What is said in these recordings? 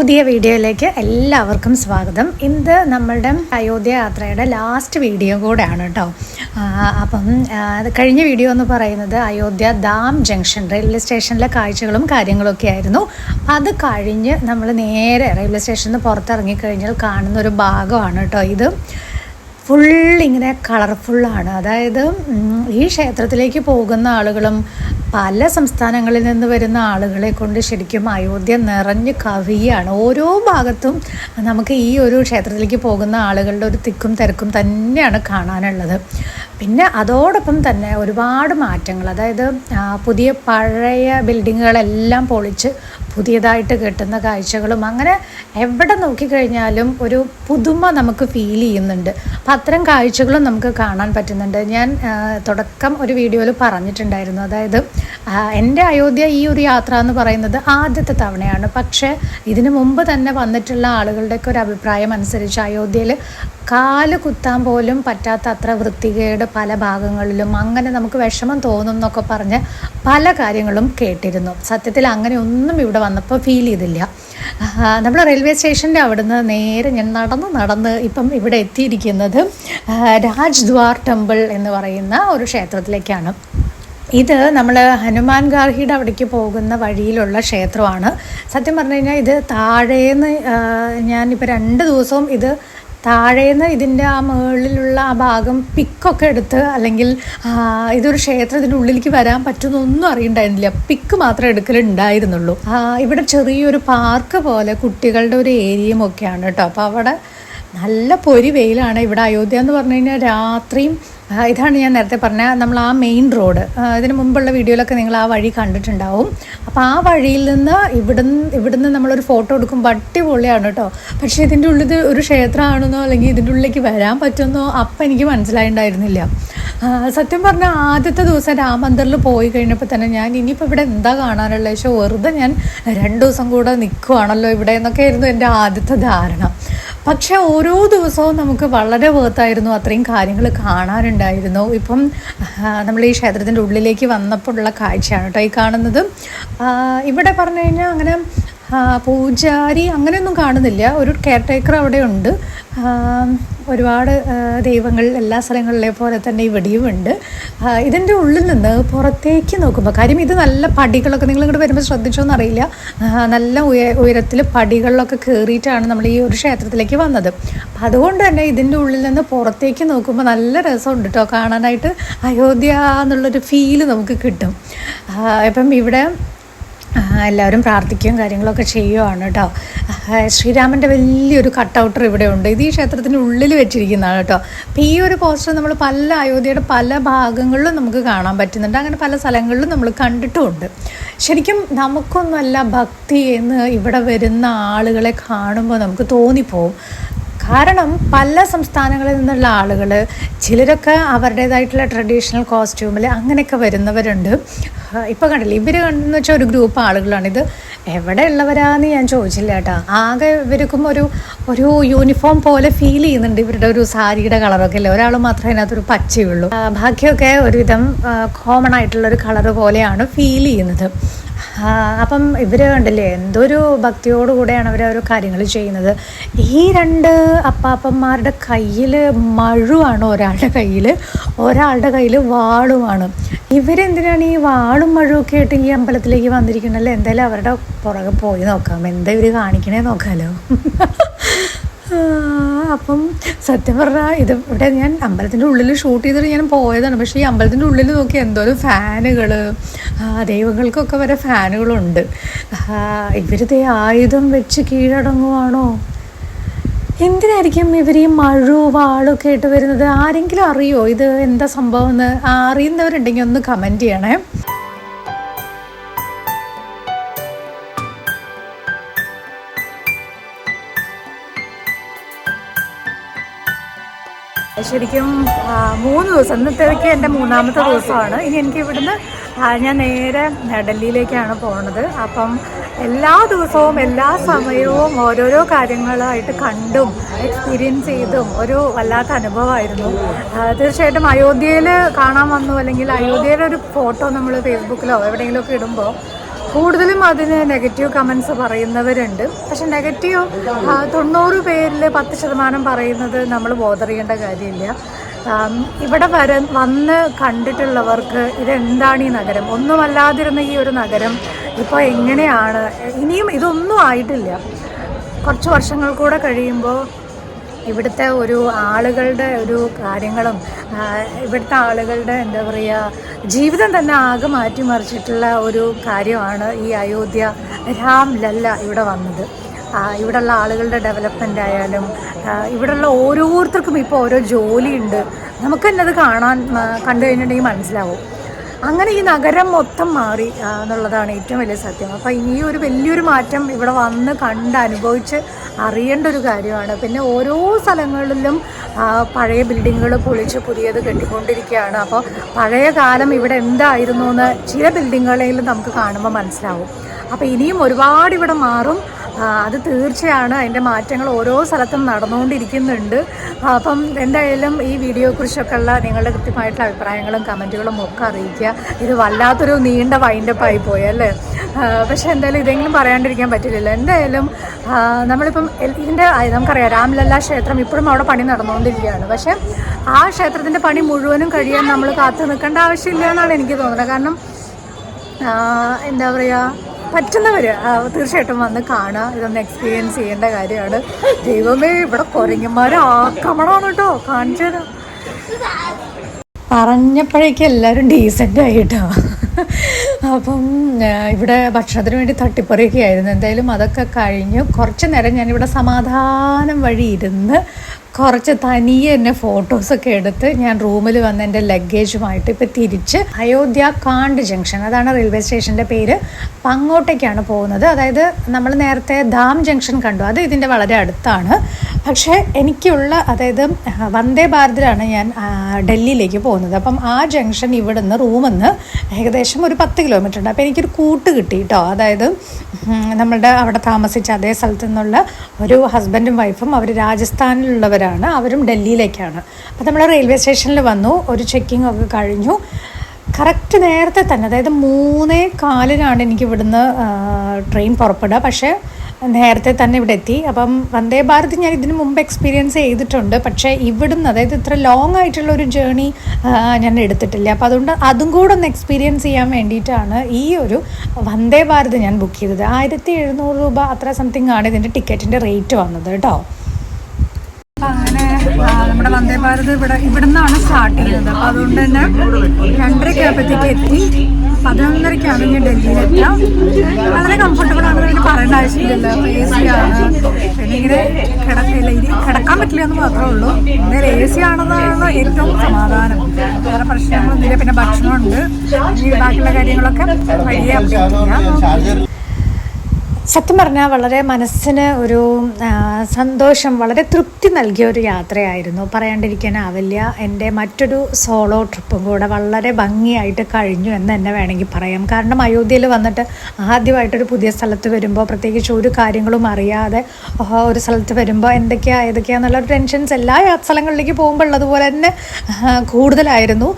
പുതിയ വീഡിയോയിലേക്ക് എല്ലാവർക്കും സ്വാഗതം. ഇന്ന് നമ്മളുടെ അയോധ്യ യാത്രയുടെ ലാസ്റ്റ് വീഡിയോ കൂടെയാണ് കേട്ടോ അപ്പം കഴിഞ്ഞ വീഡിയോ എന്ന് പറയുന്നത് അയോധ്യ ദാം ജംഗ്ഷൻ റെയിൽവേ സ്റ്റേഷനിലെ കാഴ്ചകളും കാര്യങ്ങളൊക്കെ ആയിരുന്നു. അത് കഴിഞ്ഞ് നമ്മൾ നേരെ റെയിൽവേ സ്റ്റേഷനിൽ നിന്ന് പുറത്തിറങ്ങിക്കഴിഞ്ഞാൽ കാണുന്ന ഒരു ഭാഗമാണ് കേട്ടോ ഇത്. ഫുൾ ഇങ്ങനെ കളർഫുള്ളാണ് അതായത് ഈ ക്ഷേത്രത്തിലേക്ക് പോകുന്ന ആളുകളും പല സംസ്ഥാനങ്ങളിൽ നിന്ന് വരുന്ന ആളുകളെ കൊണ്ട് ശരിക്കും അയോധ്യ നിറഞ്ഞ് കവിയാണ്. ഓരോ ഭാഗത്തും നമുക്ക് ഈ ഒരു ക്ഷേത്രത്തിലേക്ക് പോകുന്ന ആളുകളുടെ ഒരു തിക്കും തിരക്കും തന്നെയാണ് കാണാനുള്ളത്. പിന്നെ അതോടൊപ്പം തന്നെ ഒരുപാട് മാറ്റങ്ങൾ. അതായത് പുതിയ പഴയ ബിൽഡിങ്ങുകളെല്ലാം പൊളിച്ച് പുതിയതായിട്ട് കിട്ടുന്ന കാഴ്ചകളും അങ്ങനെ എവിടെ നോക്കിക്കഴിഞ്ഞാലും ഒരു പുതുമ നമുക്ക് ഫീൽ ചെയ്യുന്നുണ്ട്. അപ്പം അത്തരം കാഴ്ചകളും നമുക്ക് കാണാൻ പറ്റുന്നുണ്ട്. ഞാൻ തുടക്കം ഒരു വീഡിയോയിൽ പറഞ്ഞിട്ടുണ്ടായിരുന്നു. അതായത് എന്റെ അയോധ്യ ഈ ഒരു യാത്ര എന്ന് പറയുന്നത് ആദ്യത്തെ തവണയാണ്. പക്ഷേ ഇതിനു മുമ്പ് തന്നെ വന്നിട്ടുള്ള ആളുകളുടെയൊക്കെ ഒരു അഭിപ്രായം അനുസരിച്ച് അയോധ്യയിൽ കാൽ കുത്താൻ പോലും പറ്റാത്ത അത്ര വൃത്തികേട് പല ഭാഗങ്ങളിലും അങ്ങനെ നമുക്ക് വിഷമം തോന്നും എന്നൊക്കെ പറഞ്ഞ് പല കാര്യങ്ങളും കേട്ടിരുന്നു. സത്യത്തിൽ അങ്ങനെ ഒന്നും ഇവിടെ വന്നപ്പോൾ ഫീൽ ചെയ്തില്ല. നമ്മൾ റെയിൽവേ സ്റ്റേഷന്റെ അവിടുന്ന് നേരെ ഞാൻ നടന്ന് നടന്ന് ഇപ്പം ഇവിടെ എത്തിയിരിക്കുന്നത് രാജ്ദ്വാർ ടെമ്പിൾ എന്ന് പറയുന്ന ഒരു ക്ഷേത്രത്തിലേക്കാണ്. ഇത് നമ്മൾ ഹനുമാൻ ഗാർഹിയുടെ അവിടേക്ക് പോകുന്ന വഴിയിലുള്ള ക്ഷേത്രമാണ്. സത്യം പറഞ്ഞു കഴിഞ്ഞാൽ ഇത് താഴേന്ന് ഞാനിപ്പോൾ രണ്ട് ദിവസവും ഇത് താഴേന്ന് ഇതിന്റെ ആ മുകളിലുള്ള ആ ഭാഗം പിക്കൊക്കെ എടുത്ത് അല്ലെങ്കിൽ ഇതൊരു ക്ഷേത്രത്തിന്റെ ഉള്ളിലേക്ക് വരാൻ പറ്റുന്നൊന്നും അറിയണ്ടായിരുന്നില്ല. പിക്ക് മാത്രം എടുക്കലുണ്ടായിരുന്നുള്ളൂ. ഇവിടെ ചെറിയൊരു പാർക്ക് പോലെ കുട്ടികളുടെ ഒരു ഏരിയയും ഒക്കെയാണ് കേട്ടോ. അപ്പോൾ അവിടെ നല്ല പൊരി വെയിലാണ് ഇവിടെ അയോധ്യ എന്ന് പറഞ്ഞു കഴിഞ്ഞാൽ രാത്രിയും ഇതാണ് ഞാൻ നേരത്തെ പറഞ്ഞ നമ്മൾ ആ മെയിൻ റോഡ് ഇതിന് മുമ്പുള്ള വീഡിയോയിലൊക്കെ നിങ്ങൾ ആ വഴി കണ്ടിട്ടുണ്ടാവും. അപ്പോൾ ആ വഴിയിൽ നിന്ന് ഇവിടുന്ന് ഇവിടുന്ന് നമ്മളൊരു ഫോട്ടോ എടുക്കും എടുക്കുമ്പോൾ അടിപൊളിയാണ് കേട്ടോ. പക്ഷേ ഇതിന്റെ ഉള്ളിൽ ഒരു ക്ഷേത്രമാണെന്നോ അല്ലെങ്കിൽ ഇതിന്റെ ഉള്ളിലേക്ക് വരാൻ പറ്റുമെന്നോ അപ്പം എനിക്ക് മനസ്സിലായിണ്ടായിരുന്നില്ല സത്യം പറഞ്ഞാൽ ആദ്യത്തെ ദിവസം രാമന്ദറിൽ പോയി കഴിഞ്ഞപ്പോൾ തന്നെ ഞാൻ ഇനിയിപ്പോൾ ഇവിടെ എന്താ കാണാനുള്ളത് പക്ഷേ വെറുതെ ഞാൻ രണ്ട് ദിവസം കൂടെ നിൽക്കുവാണല്ലോ ഇവിടെ എന്നൊക്കെ ആയിരുന്നു എന്റെ ആദ്യത്തെ ധാരണ. പക്ഷെ ഓരോ ദിവസവും നമുക്ക് വളരെ വേർത്തായിരുന്നു അത്രയും കാര്യങ്ങൾ കാണാനുണ്ടായിരുന്നു. ഇപ്പം നമ്മൾ ഈ ക്ഷേത്രത്തിന്റെ ഉള്ളിലേക്ക് വന്നപ്പോൾ ഉള്ള കാഴ്ചയാണ് കേട്ടോ ഈ കാണുന്നത്. ഇവിടെ പറഞ്ഞു കഴിഞ്ഞാൽ അങ്ങനെ പൂജാരി അങ്ങനെയൊന്നും കാണുന്നില്ല. ഒരു കെയർ ടേക്കർ അവിടെ ഉണ്ട്. ഒരുപാട് ദൈവങ്ങൾ എല്ലാ സ്ഥലങ്ങളിലെ പോലെ തന്നെ ഇവിടെയും ഉണ്ട്. ഇതിന്റെ ഉള്ളിൽ നിന്ന് പുറത്തേക്ക് നോക്കുമ്പോൾ കാര്യം ഇത് നല്ല പടികളൊക്കെ നിങ്ങൾ ഇങ്ങോട്ട് വരുമ്പോൾ ശ്രദ്ധിച്ചോന്ന് അറിയില്ല. നല്ല ഉയ ഉയരത്തിൽ പടികളിലൊക്കെ കയറിയിട്ടാണ് നമ്മൾ ഈ ഒരു ക്ഷേത്രത്തിലേക്ക് വന്നത്. അപ്പം അതുകൊണ്ട് തന്നെ ഇതിന്റെ ഉള്ളിൽ നിന്ന് പുറത്തേക്ക് നോക്കുമ്പോൾ നല്ല രസമുണ്ട് കേട്ടോ കാണാനായിട്ട് അയോധ്യ എന്നുള്ളൊരു ഫീൽ നമുക്ക് കിട്ടും. ഇപ്പം ഇവിടെ എല്ലാവരും പ്രാർത്ഥിക്കുകയും കാര്യങ്ങളൊക്കെ ചെയ്യുവാണ് കേട്ടോ. ശ്രീരാമന്റെ വലിയൊരു കട്ടൗട്ടർ ഇവിടെ ഉണ്ട്. ഇത് ഈ ക്ഷേത്രത്തിന്റെ ഉള്ളിൽ വെച്ചിരിക്കുന്നതാണ് കേട്ടോ. അപ്പോൾ ഈ ഒരു പോസ്റ്റർ നമ്മൾ പല അയോധ്യയുടെ പല ഭാഗങ്ങളിലും നമുക്ക് കാണാൻ പറ്റുന്നുണ്ട്. അങ്ങനെ പല സ്ഥലങ്ങളിലും നമ്മൾ കണ്ടിട്ടുമുണ്ട്. ശരിക്കും നമുക്കൊന്നുമല്ല ഭക്തി എന്ന് ഇവിടെ വരുന്ന ആളുകളെ കാണുമ്പോൾ നമുക്ക് തോന്നിപ്പോവും. കാരണം പല സംസ്ഥാനങ്ങളിൽ നിന്നുള്ള ആളുകൾ ചിലരൊക്കെ അവരുടേതായിട്ടുള്ള ട്രഡീഷണൽ കോസ്റ്റ്യൂമിൽ അങ്ങനെയൊക്കെ വരുന്നവരുണ്ട്. ഇപ്പോൾ കണ്ടില്ല ഇവർ കണ്ടെന്ന് വെച്ചാൽ ഒരു ഗ്രൂപ്പ് ആളുകളാണ്. ഇത് എവിടെ ഉള്ളവരാന്ന് ഞാൻ ചോദിച്ചില്ല കേട്ടോ. ആകെ ഇവർക്കും ഒരു ഒരു യൂണിഫോം പോലെ ഫീൽ ചെയ്യുന്നുണ്ട് ഇവരുടെ ഒരു സാരിയുടെ കളറൊക്കെ ഇല്ല ഒരാൾ മാത്രമേ അതിനകത്തൊരു പച്ചയുള്ളൂ ബാക്കിയൊക്കെ ഒരുവിധം കോമൺ ആയിട്ടുള്ള ഒരു കളർ പോലെയാണ് ഫീൽ ചെയ്യുന്നത്. അപ്പം ഇവർ കണ്ടില്ലേ എന്തൊരു ഭക്തിയോടുകൂടെയാണ് അവർ ഓരോ കാര്യങ്ങൾ ചെയ്യുന്നത്. ഈ രണ്ട് അപ്പാപ്പന്മാരുടെ കയ്യിൽ മഴുവാണ് ഒരാളുടെ കയ്യിൽ ഒരാളുടെ കയ്യിൽ വാളുമാണ്. ഇവരെന്തിനാണ് ഈ വാളും മഴുവൊക്കെ ആയിട്ട് ഈ അമ്പലത്തിലേക്ക് വന്നിരിക്കണല്ലോ എന്തായാലും അവരുടെ പുറകെ പോയി നോക്കാം. എന്താ ഇവർ കാണിക്കണേ നോക്കാമല്ലോ അപ്പം സത്യം പറഞ്ഞാൽ ഇത് ഇവിടെ ഞാൻ അമ്പലത്തിന്റെ ഉള്ളിൽ ഷൂട്ട് ചെയ്തിട്ട് ഞാൻ പോയതാണ്. പക്ഷേ ഈ അമ്പലത്തിന്റെ ഉള്ളിൽ നോക്കി എന്തോരം ഫാനുകൾ ദൈവങ്ങൾക്കൊക്കെ വരെ ഫാനുകളുണ്ട്. ഇവരിത് ആയുധം വെച്ച് കീഴടങ്ങുവാണോ? എന്തിനായിരിക്കും ഇവർ ഈ മഴു വാളൊക്കെ ആയിട്ട് വരുന്നത്? ആരെങ്കിലും അറിയോ? ഇത് എന്താ സംഭവം എന്ന്? അറിയുന്നവരുണ്ടെങ്കിൽ ഒന്ന് കമന്റ് ചെയ്യണേ. ശരിക്കും മൂന്ന് ദിവസം. ഇന്നത്തേക്ക് എന്റെ മൂന്നാമത്തെ ദിവസമാണ്. ഇനി എനിക്ക് ഇവിടുന്ന് ഞാൻ നേരെ ഡൽഹിയിലേക്കാണ് പോകുന്നത് അപ്പം എല്ലാ ദിവസവും എല്ലാ സമയവും ഓരോരോ കാര്യങ്ങളായിട്ട് കണ്ടും എക്സ്പീരിയൻസ് ചെയ്തും ഒരു വല്ലാത്ത അനുഭവമായിരുന്നു. തീർച്ചയായിട്ടും അയോധ്യയിൽ കാണാൻ വന്നു അല്ലെങ്കിൽ അയോധ്യയുടെ ഒരു ഫോട്ടോ നമ്മൾ ഫേസ്ബുക്കിലോ എവിടെയെങ്കിലുമൊക്കെ ഇടുമ്പോൾ കൂടുതലും അതിന് നെഗറ്റീവ് കമൻസ് പറയുന്നവരുണ്ട്. പക്ഷെ നെഗറ്റീവ് തൊണ്ണൂറ് പേരിൽ പത്ത് ശതമാനം പറയുന്നത് നമ്മൾ ബോധറിയേണ്ട കാര്യമില്ല. ഇവിടെ വര വന്ന് കണ്ടിട്ടുള്ളവർക്ക് ഇതെന്താണ് ഈ നഗരം? ഒന്നുമല്ലാതിരുന്ന ഈ ഒരു നഗരം ഇപ്പോൾ എങ്ങനെയാണ്? ഇനിയും ഇതൊന്നും ആയിട്ടില്ല. കുറച്ച് വർഷങ്ങൾ കൂടെ കഴിയുമ്പോൾ ഇവിടുത്തെ ഒരു ആളുകളുടെ ഒരു കാര്യങ്ങളും ഇവിടുത്തെ ആളുകളുടെ എന്താ പറയുക ജീവിതം തന്നെ ആകെ മാറ്റിമറിച്ചിട്ടുള്ള ഒരു കാര്യമാണ് ഈ അയോധ്യ രാം ലല്ല ഇവിടെ വന്നത്. ഇവിടെയുള്ള ആളുകളുടെ ഡെവലപ്മെന്റ് ആയാലും ഇവിടെയുള്ള ഓരോരുത്തർക്കും ഇപ്പോൾ ഓരോ ജോലിയുണ്ട്. നമുക്ക് തന്നെ അത് കാണാൻ കണ്ടു കഴിഞ്ഞിട്ടുണ്ടെങ്കിൽ മനസ്സിലാവും. അങ്ങനെ ഈ നഗരം മൊത്തം മാറി എന്നുള്ളതാണ് ഏറ്റവും വലിയ സത്യം. അപ്പോൾ ഇനി ഒരു വലിയൊരു മാറ്റം ഇവിടെ വന്ന് കണ്ട് അനുഭവിച്ച് അറിയേണ്ട ഒരു കാര്യമാണ്. പിന്നെ ഓരോ സ്ഥലങ്ങളിലും പഴയ ബിൽഡിങ്ങുകൾ പൊളിച്ച് പുതിയത് കെട്ടിക്കൊണ്ടിരിക്കുകയാണ്. അപ്പോൾ പഴയ കാലം ഇവിടെ എന്തായിരുന്നു എന്ന് ചില ബിൽഡിങ്ങുകളിൽ നമുക്ക് കാണുമ്പോൾ മനസ്സിലാവും. അപ്പോൾ ഇനിയും ഒരുപാട് ഇവിടെ മാറും. അത് തീർച്ചയാണ്. അതിന്റെ മാറ്റങ്ങൾ ഓരോ സ്ഥലത്തും നടന്നുകൊണ്ടിരിക്കുന്നുണ്ട്. അപ്പം എന്തായാലും ഈ വീഡിയോയെക്കുറിച്ചൊക്കെ ഉള്ള നിങ്ങളുടെ കൃത്യമായിട്ടുള്ള അഭിപ്രായങ്ങളും കമന്റുകളും ഒക്കെ അറിയിക്കുക. ഇത് വല്ലാത്തൊരു നീണ്ട വൈൻഡപ്പ് ആയി പോയി അല്ലേ? പക്ഷേ എന്തായാലും ഇതെങ്കിലും പറയാണ്ടിരിക്കാൻ പറ്റില്ലല്ലോ. എന്തായാലും നമ്മളിപ്പം ഇതിന്റെ നമുക്കറിയാം രാംലല്ല ക്ഷേത്രം ഇപ്പോഴും അവിടെ പണി നടന്നുകൊണ്ടിരിക്കുകയാണ്. പക്ഷേ ആ ക്ഷേത്രത്തിന്റെ പണി മുഴുവനും കഴിയാൻ നമ്മൾ കാത്തു നിൽക്കേണ്ട ആവശ്യമില്ല എന്നാണ് എനിക്ക് തോന്നുന്നത്. കാരണം എന്താ പറയുക പറ്റുന്നവർ തീർച്ചയായിട്ടും വന്ന് കാണുക. ഇതൊന്ന് എക്സ്പീരിയൻസ് ചെയ്യേണ്ട കാര്യമാണ്. ദൈവമേ ഇവിടെ കുരങ്ങന്മാരെ ആക്രമണമാണ് കേട്ടോ. കാണിച്ചു തരാം. പറഞ്ഞപ്പോഴേക്കും എല്ലാവരും ഡീസന്റ് ആയിട്ടോ. അപ്പം ഇവിടെ ഭക്ഷണത്തിന് വേണ്ടി തട്ടിപ്പറിയൊക്കെ ആയിരുന്നു എന്തായാലും അതൊക്കെ കഴിഞ്ഞു. കുറച്ച് നേരം ഞാനിവിടെ സമാധാനം വഴി ഇരുന്ന് കുറച്ച് തനിയെ എന്നെ ഫോട്ടോസൊക്കെ എടുത്ത് ഞാൻ റൂമിൽ വന്ന് എന്റെ ലഗേജുമായിട്ട് ഇപ്പം തിരിച്ച് അയോധ്യ കാണ്ട് ജംഗ്ഷൻ അതാണ് റെയിൽവേ സ്റ്റേഷന്റെ പേര്. അപ്പം അങ്ങോട്ടേക്കാണ് പോകുന്നത്. അതായത് നമ്മൾ നേരത്തെ ധാം ജംഗ്ഷൻ കണ്ടു. അത് ഇതിന്റെ വളരെ അടുത്താണ്. പക്ഷേ എനിക്കുള്ള അതായത് വന്ദേ ഭാരതിലാണ് ഞാൻ ഡൽഹിയിലേക്ക് പോകുന്നത്. അപ്പം ആ ജംഗ്ഷൻ ഇവിടുന്ന് റൂമിൽ നിന്ന് ഏകദേശം ഒരു പത്ത് കിലോമീറ്റർ ഉണ്ട്. അപ്പോൾ എനിക്കൊരു കൂട്ട് കിട്ടി കേട്ടോ അതായത് നമ്മളുടെ അവിടെ താമസിച്ച അതേ സ്ഥലത്തു നിന്നുള്ള ഒരു ഹസ്ബൻഡും വൈഫും അവർ രാജസ്ഥാനിലുള്ളവരാണ് അവരും ഡൽഹിയിലേക്കാണ്. അപ്പോൾ നമ്മൾ റെയിൽവേ സ്റ്റേഷനിൽ വന്നു. ഒരു ചെക്കിംഗ് ഒക്കെ കഴിഞ്ഞു. കറക്റ്റ് നേരത്തെ തന്നെ അതായത് മൂന്നേ കാലിനാണ് എനിക്ക് ഇവിടുന്ന് ട്രെയിൻ പുറപ്പെടുക. പക്ഷേ നേരത്തെ തന്നെ ഇവിടെ എത്തി. അപ്പം വന്ദേ ഭാരത് ഞാൻ ഇതിനു മുമ്പ് എക്സ്പീരിയൻസ് ചെയ്തിട്ടുണ്ട്. പക്ഷേ ഇവിടുന്ന് അതായത് ഇത്ര ലോങ് ആയിട്ടുള്ള ഒരു ജേണി ഞാൻ എടുത്തിട്ടില്ല. അപ്പോൾ അതുകൊണ്ട് അതും കൂടെ ഒന്ന് എക്സ്പീരിയൻസ് ചെയ്യാൻ വേണ്ടിയിട്ടാണ് ഈ ഒരു വന്ദേ ഭാരത് ഞാൻ ബുക്ക് ചെയ്തത്. ആയിരത്തി എഴുന്നൂറ് രൂപ അത്ര സംതിങ് ആണ് ഇതിന്റെ ടിക്കറ്റിന്റെ റേറ്റ് വന്നത് കേട്ടോ. അങ്ങനെ നമ്മുടെ വന്ദേ ഭാരത് ഇവിടെ ഇവിടുന്നാണ് സ്റ്റാർട്ട് ചെയ്യുന്നത്. അപ്പോൾ അതുകൊണ്ട് തന്നെ രണ്ടരയ്ക്ക് ആയപ്പോഴത്തേക്ക് എത്തി. പതിനൊന്നരയ്ക്കാണ് ഞാൻ ഡൽഹിയിലെത്താം. വളരെ കംഫർട്ടബിൾ ആണ് പിന്നെ പറയേണ്ട ആവശ്യമില്ലല്ലോ. എ സി ആണ്. പിന്നെ ഇങ്ങനെ കിടക്കില്ല ഇനി കിടക്കാൻ പറ്റില്ല എന്ന് മാത്രമേ ഉള്ളൂ. എന്തായാലും എ സി ആണെന്നാണ് ഏറ്റവും സമാധാനം. വേറെ പ്രശ്നങ്ങളൊന്നുമില്ല. പിന്നെ ഭക്ഷണമുണ്ട്. ഈ ബാക്കിയുള്ള കാര്യങ്ങളൊക്കെ വഴിയെ അപ്ഡേറ്റ് സത്യം പറഞ്ഞാൽ വളരെ മനസ്സിന് ഒരു സന്തോഷം വളരെ തൃപ്തി നൽകിയ ഒരു യാത്രയായിരുന്നു. പറയാണ്ടിരിക്കാനാവില്ല എന്റെ മറ്റൊരു സോളോ ട്രിപ്പും കൂടെ വളരെ ഭംഗിയായിട്ട് കഴിഞ്ഞു എന്ന് തന്നെ വേണമെങ്കിൽ പറയാം. കാരണം അയോധ്യയിൽ വന്നിട്ട് ആദ്യമായിട്ടൊരു പുതിയ സ്ഥലത്ത് വരുമ്പോൾ പ്രത്യേകിച്ച് ഒരു കാര്യങ്ങളും അറിയാതെ ഒരു സ്ഥലത്ത് വരുമ്പോൾ എന്തൊക്കെയാണ് ഏതൊക്കെയാണെന്നുള്ള ടെൻഷൻസ് എല്ലാ സ്ഥലങ്ങളിലേക്ക് പോകുമ്പോൾ ഉള്ളതുപോലെ തന്നെ കൂടുതലായിരുന്നു.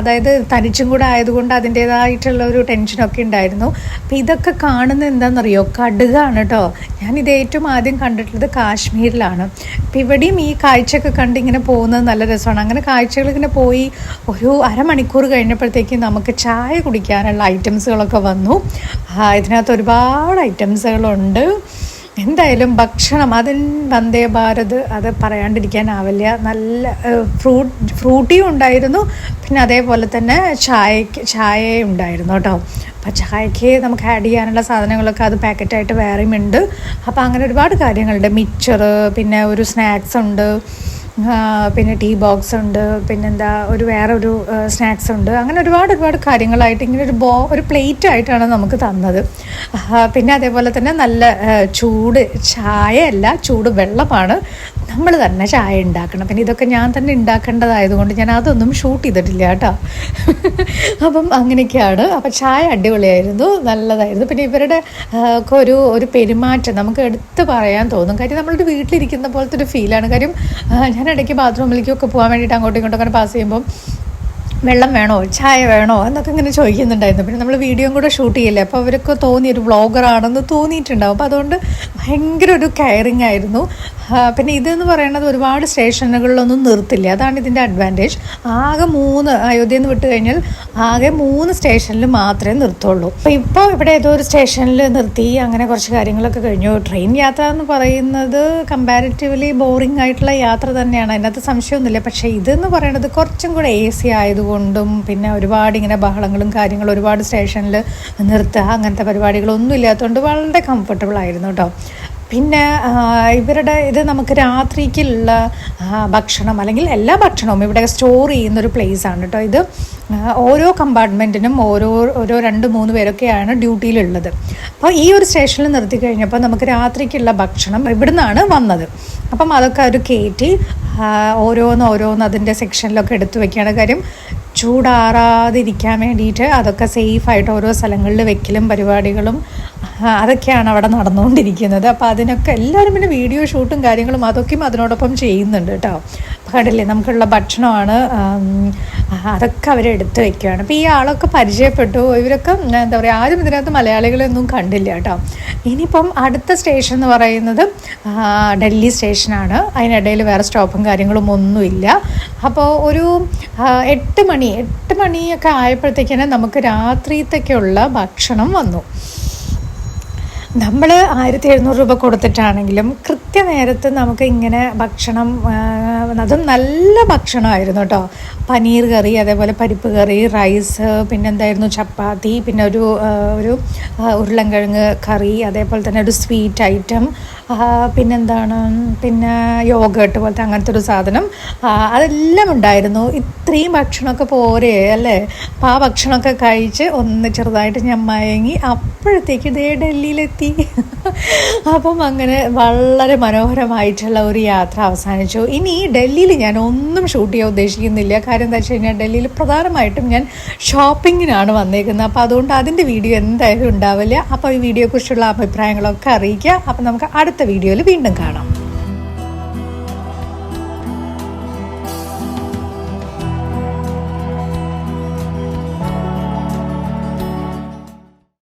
അതായത് തനിച്ചും കൂടെ ആയതുകൊണ്ട് അതിന്റേതായിട്ടുള്ള ഒരു ടെൻഷനൊക്കെ ഉണ്ടായിരുന്നു. അപ്പോൾ ഇതൊക്കെ കാണുന്ന എന്താണെന്നറിയോ? കടുകാണ് കേട്ടോ ഞാനിത് ഏറ്റവും ആദ്യം കണ്ടിട്ടുള്ളത് കാശ്മീരിലാണ്. അപ്പം ഇവിടെയും ഈ കാഴ്ചയൊക്കെ കണ്ട് ഇങ്ങനെ പോകുന്നത് നല്ല രസമാണ്. അങ്ങനെ കാഴ്ചകൾ ഇങ്ങനെ പോയി ഒരു അരമണിക്കൂർ കഴിഞ്ഞപ്പോഴത്തേക്കും നമുക്ക് ചായ കുടിക്കാനുള്ള ഐറ്റംസുകളൊക്കെ വന്നു. ഇതിനകത്ത് ഒരുപാട് ഐറ്റംസുകളുണ്ട് എന്തായാലും ഭക്ഷണം അതിൻ വന്ദേ ഭാരത് അത് പറയാണ്ടിരിക്കാനാവില്ല. നല്ല ഫ്രൂട്ട് ഫ്രൂട്ടിയും ഉണ്ടായിരുന്നു. പിന്നെ അതേപോലെ തന്നെ ചായക്ക് ചായയും ഉണ്ടായിരുന്നു കേട്ടോ. അപ്പം ചായക്ക് നമുക്ക് ആഡ് ചെയ്യാനുള്ള സാധനങ്ങളൊക്കെ അത് പാക്കറ്റായിട്ട് വേറെയും ഉണ്ട്. അപ്പോൾ അങ്ങനെ ഒരുപാട് കാര്യങ്ങളുണ്ട്. മിക്സർ പിന്നെ ഒരു സ്നാക്സ് ഉണ്ട്. പിന്നെ ടീ ബോക്സ് ഉണ്ട് പിന്നെന്താ ഒരു വേറെ ഒരു സ്നാക്സ് ഉണ്ട്. അങ്ങനെ ഒരുപാട് ഒരുപാട് കാര്യങ്ങളായിട്ട് ഇങ്ങനെ ഒരു ബോ ഒരു പ്ലേറ്റ് ആയിട്ടാണ് നമുക്ക് തന്നത്. പിന്നെ അതേപോലെ തന്നെ നല്ല ചൂട് ചായ അല്ല ചൂട് വെള്ളമാണ് നമ്മൾ തന്നെ ചായ ഉണ്ടാക്കണം. പിന്നെ ഇതൊക്കെ ഞാൻ തന്നെ ഉണ്ടാക്കേണ്ടതായതുകൊണ്ട് ഞാൻ അതൊന്നും ഷൂട്ട് ചെയ്തിട്ടില്ല കേട്ടോ. അപ്പം അങ്ങനെയൊക്കെയാണ്. അപ്പം ചായ അടിപൊളിയായിരുന്നു നല്ലതായിരുന്നു. പിന്നെ ഇവരുടെ ഒക്കെ ഒരു ഒരു പെരുമാറ്റം നമുക്ക് എടുത്ത് പറയാൻ തോന്നും. കാര്യം നമ്മളുടെ വീട്ടിലിരിക്കുന്ന പോലത്തെ ഒരു ഫീലാണ് കാര്യം ഞാൻ ഇടയ്ക്ക് ബാത്റൂമിലേക്കൊക്കെ പോകാൻ വേണ്ടിയിട്ട് അങ്ങോട്ടും ഇങ്ങോട്ടും അങ്ങനെ പാസ് ചെയ്യുമ്പം വെള്ളം വേണോ? ചായ വേണോ? എന്നൊക്കെ ഇങ്ങനെ ചോദിക്കുന്നുണ്ടായിരുന്നു. പിന്നെ നമ്മൾ വീഡിയോയും കൂടെ ഷൂട്ട് ചെയ്യില്ലേ? അപ്പോൾ അവർക്ക് തോന്നി ഒരു വ്ളോഗറാണെന്ന് തോന്നിയിട്ടുണ്ടാവും. അപ്പോൾ അതുകൊണ്ട് ഭയങ്കര ഒരു കെയറിങ് ആയിരുന്നു. പിന്നെ ഇതെന്ന് പറയുന്നത് ഒരുപാട് സ്റ്റേഷനുകളിലൊന്നും നിർത്തില്ല. അതാണ് ഇതിന്റെ അഡ്വാന്റേജ് ആകെ മൂന്ന് അയോധ്യയിൽ നിന്ന് വിട്ട് കഴിഞ്ഞാൽ ആകെ മൂന്ന് സ്റ്റേഷനിൽ മാത്രമേ നിർത്തുള്ളൂ. അപ്പോൾ ഇപ്പോൾ ഇവിടെ ഏതോ ഒരു സ്റ്റേഷനിൽ നിർത്തി അങ്ങനെ കുറച്ച് കാര്യങ്ങളൊക്കെ കഴിഞ്ഞു. ട്രെയിൻ യാത്ര എന്ന് പറയുന്നത് കമ്പാരിറ്റീവ്ലി ബോറിംഗ് ആയിട്ടുള്ള യാത്ര തന്നെയാണ്. അതിനകത്ത് സംശയമൊന്നുമില്ല. പക്ഷേ ഇതെന്ന് പറയുന്നത് കുറച്ചും കൂടെ എ സി ആയതുകൊണ്ടും പിന്നെ ഒരുപാട് ഇങ്ങനെ ബഹളങ്ങളും കാര്യങ്ങളും ഒരുപാട് സ്റ്റേഷനിൽ നിർത്തുക അങ്ങനത്തെ പരിപാടികളൊന്നും ഇല്ലാത്തതുകൊണ്ട് വളരെ കംഫർട്ടബിൾ ആയിരുന്നു കേട്ടോ പിന്നെ ഇവരുടെ ഇത് നമുക്ക് രാത്രിക്കുള്ള ഭക്ഷണം അല്ലെങ്കിൽ എല്ലാ ഭക്ഷണവും ഇവിടെ സ്റ്റോർ ചെയ്യുന്ന ഒരു പ്ലേസ് ആണ് കേട്ടോ ഇത്. ഓരോ കമ്പാർട്ട്മെന്റിനും ഓരോ ഓരോ രണ്ട് മൂന്ന് പേരൊക്കെയാണ് ഡ്യൂട്ടിയിലുള്ളത് അപ്പോൾ ഈ ഒരു സ്റ്റേഷനിൽ നിർത്തി കഴിഞ്ഞപ്പോൾ നമുക്ക് രാത്രിക്കുള്ള ഭക്ഷണം ഇവിടുന്നാണ് വന്നത്. അപ്പം അതൊക്കെ അവർ കയറ്റി ഓരോന്ന് ഓരോന്ന് അതിന്റെ സെക്ഷനിലൊക്കെ എടുത്തു വെക്കുകയാണ് കാര്യം ചൂടാറാതിരിക്കാൻ വേണ്ടിയിട്ട് അതൊക്കെ സേഫായിട്ട് ഓരോ സ്ഥലങ്ങളിൽ വെക്കലും പരിപാടികളും അതൊക്കെയാണ് അവിടെ നടന്നുകൊണ്ടിരിക്കുന്നത്. അപ്പോൾ അതിനൊക്കെ എല്ലാവരും പിന്നെ വീഡിയോ ഷൂട്ടും കാര്യങ്ങളും അതൊക്കെയും അതിനോടൊപ്പം ചെയ്യുന്നുണ്ട് കേട്ടോ. കണ്ടില്ലേ നമുക്കുള്ള ഭക്ഷണമാണ് അതൊക്കെ അവരെടുത്ത് വെക്കുകയാണ്. അപ്പോൾ ഈ ആളൊക്കെ പരിചയപ്പെട്ടു. ഇവരൊക്കെ എന്താ പറയുക ആരും ഇതിനകത്ത് മലയാളികളൊന്നും കണ്ടില്ല കേട്ടോ. ഇനിയിപ്പം അടുത്ത സ്റ്റേഷൻ എന്ന് പറയുന്നത് ഡൽഹി സ്റ്റേഷനാണ്. അതിനിടയിൽ വേറെ സ്റ്റോപ്പും കാര്യങ്ങളും ഒന്നുമില്ല. അപ്പോൾ ഒരു എട്ട് മണി എട്ട് മണിയൊക്കെ ആയപ്പോഴത്തേക്കാണ് നമുക്ക് രാത്രിത്തേക്കുള്ള ഭക്ഷണം വന്നു. നമ്മൾ ആയിരത്തി എഴുന്നൂറ് രൂപ കൊടുത്തിട്ടാണെങ്കിലും കൃത്യനേരത്ത് നമുക്ക് ഇങ്ങനെ ഭക്ഷണം അതും നല്ല ഭക്ഷണമായിരുന്നു കേട്ടോ പനീർ കറി അതേപോലെ പരിപ്പ് കറി റൈസ് പിന്നെ എന്തായിരുന്നു ചപ്പാത്തി പിന്നെ ഒരു ഒരു ഉരുളൻകിഴങ്ങ് കറി അതേപോലെ തന്നെ ഒരു സ്വീറ്റ് ഐറ്റം പിന്നെന്താണ് പിന്നെ യോഗട്ട് പോലത്തെ അങ്ങനത്തെ ഒരു സാധനം. അതെല്ലാം ഉണ്ടായിരുന്നു. ഇത്രയും ഭക്ഷണമൊക്കെ പോരെ അല്ലേ? അപ്പം ആ ഭക്ഷണമൊക്കെ കഴിച്ച് ഒന്ന് ചെറുതായിട്ട് ഞാൻ മയങ്ങി അപ്പോഴത്തേക്ക് ഇതേ ഡൽഹിയിലെത്തി. അപ്പം അങ്ങനെ വളരെ മനോഹരമായിട്ടുള്ള ഒരു യാത്ര അവസാനിച്ചു. ഇനി ഡൽഹിയിൽ ഞാൻ ഒന്നും ഷൂട്ട് ചെയ്യാൻ ഉദ്ദേശിക്കുന്നില്ല. കാര്യം എന്താ വെച്ച് കഴിഞ്ഞാൽ ഡൽഹിയിൽ പ്രധാനമായിട്ടും ഞാൻ ഷോപ്പിങ്ങിനാണ് വന്നേക്കുന്നത്. അപ്പോൾ അതുകൊണ്ട് അതിന്റെ വീഡിയോ എന്തായാലും ഉണ്ടാവില്ല. അപ്പോൾ ഈ വീഡിയോയെക്കുറിച്ചുള്ള അഭിപ്രായങ്ങളൊക്കെ അറിയിക്കുക. അപ്പോൾ നമുക്ക് അടുത്ത വീഡിയോയിൽ വീണ്ടും കാണാം.